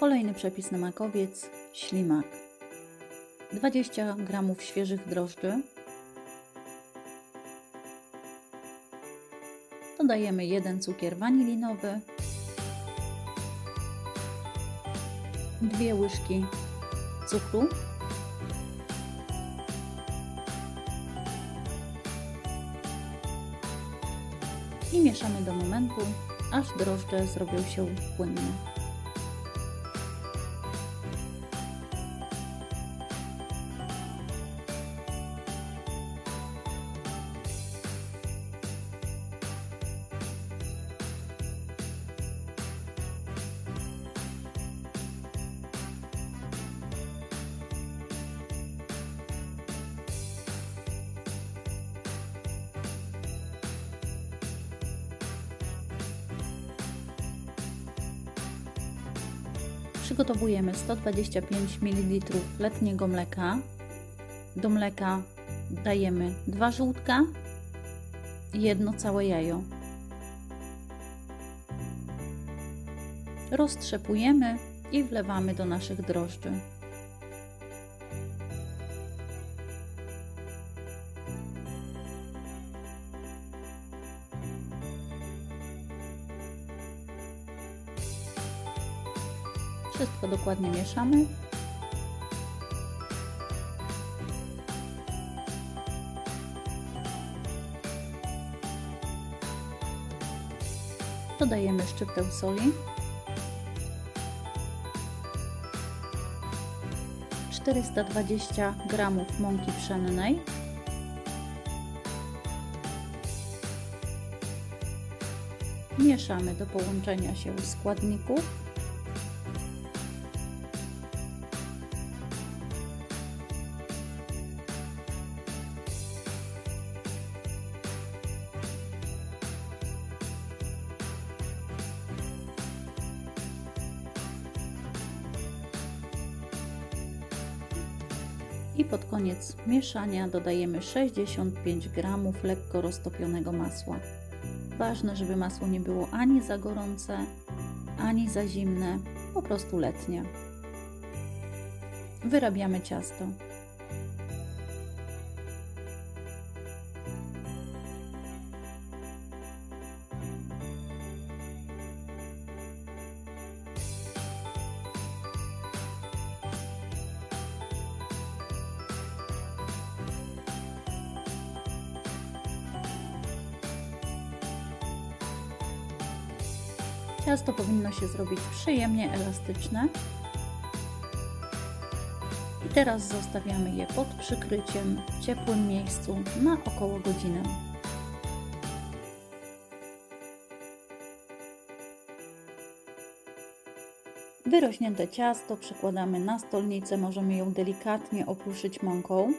Kolejny przepis na makowiec, ślimak. 20 g świeżych drożdży. Dodajemy jeden cukier wanilinowy, dwie łyżki cukru, i mieszamy do momentu, aż drożdże zrobią się płynne. Przygotowujemy 125 ml letniego mleka. Do mleka dajemy dwa żółtka i jedno całe jajo. Roztrzepujemy i wlewamy do naszych drożdży. Wszystko dokładnie mieszamy. Dodajemy szczyptę soli. 420 g mąki pszennej. Mieszamy do połączenia się składników. I pod koniec mieszania dodajemy 65 g lekko roztopionego masła. Ważne, żeby masło nie było ani za gorące, ani za zimne, po prostu letnie. Wyrabiamy ciasto. Ciasto powinno się zrobić przyjemnie elastyczne. I teraz zostawiamy je pod przykryciem w ciepłym miejscu na około godzinę. Wyrośnięte ciasto przekładamy na stolnicę, możemy ją delikatnie opruszyć mąką.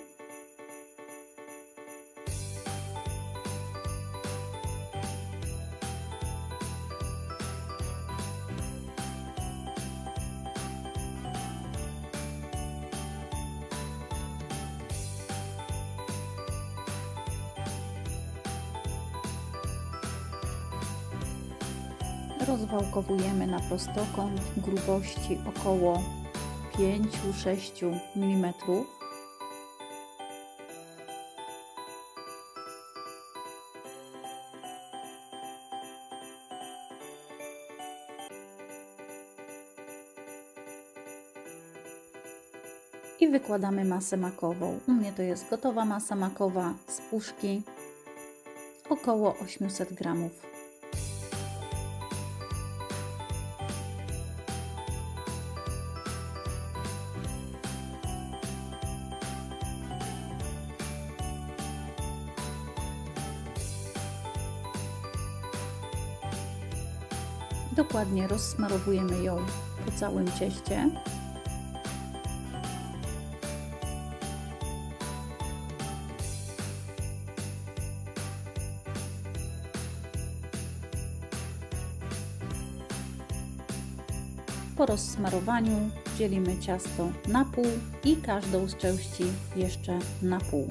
Rozwałkowujemy na prostokąt grubości około 5-6 mm. I wykładamy masę makową. U mnie to jest gotowa masa makowa z puszki, około 800 gramów. Dokładnie rozsmarowujemy ją po całym cieście. Po rozsmarowaniu dzielimy ciasto na pół i każdą z części jeszcze na pół.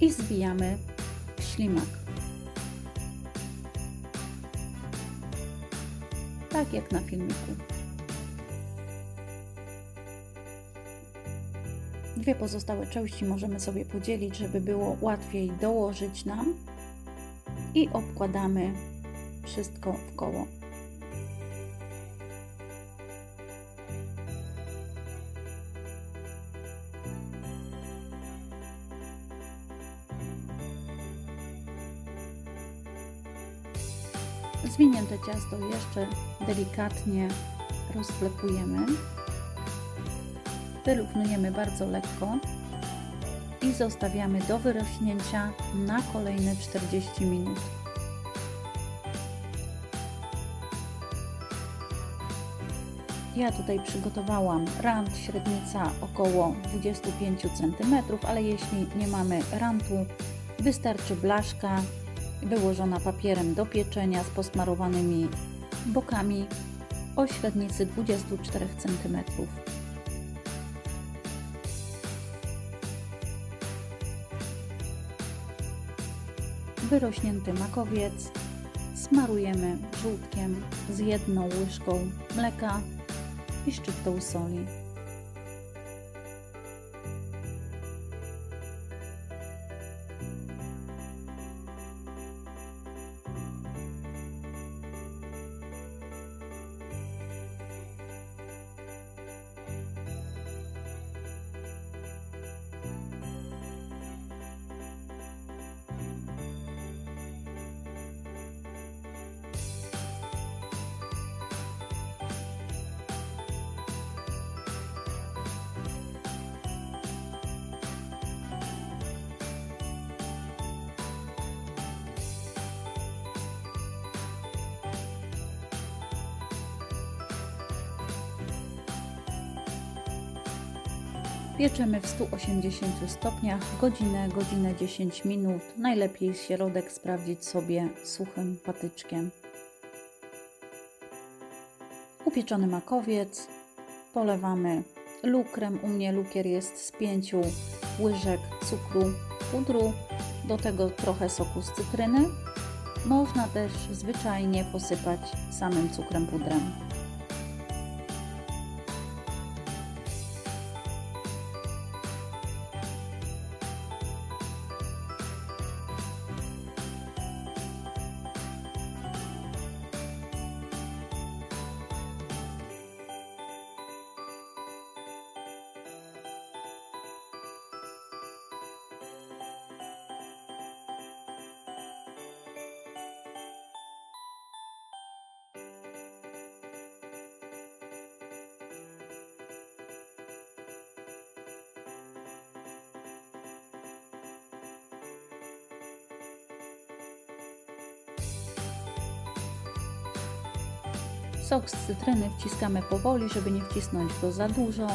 I zbijamy w ślimak. Tak jak na filmiku. Dwie pozostałe części możemy sobie podzielić, żeby było łatwiej dołożyć nam i obkładamy wszystko w koło. Zwinięte ciasto jeszcze delikatnie rozklepujemy. Wyrównujemy bardzo lekko i zostawiamy do wyrośnięcia na kolejne 40 minut. Ja tutaj przygotowałam rant średnica około 25 cm, ale jeśli nie mamy rantu, wystarczy blaszka wyłożona papierem do pieczenia z posmarowanymi bokami o średnicy 24 cm. Wyrośnięty makowiec smarujemy żółtkiem z jedną łyżką mleka i szczyptą soli. Pieczemy w 180 stopniach godzinę, godzinę 10 minut. Najlepiej środek sprawdzić sobie suchym patyczkiem. Upieczony makowiec polewamy lukrem. U mnie lukier jest z 5 łyżek cukru pudru, do tego trochę soku z cytryny. Można też zwyczajnie posypać samym cukrem pudrem. Sok z cytryny wciskamy powoli, żeby nie wcisnąć go za dużo.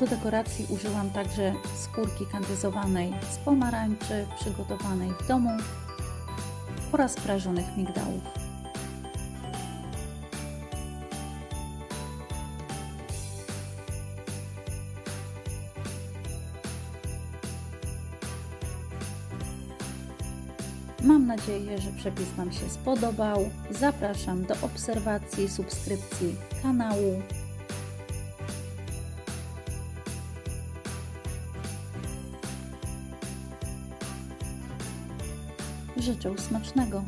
Do dekoracji użyłam także skórki kandyzowanej z pomarańczy przygotowanej w domu oraz prażonych migdałów. Mam nadzieję, że przepis Wam się spodobał. Zapraszam do obserwacji, subskrypcji kanału. Życzę smacznego.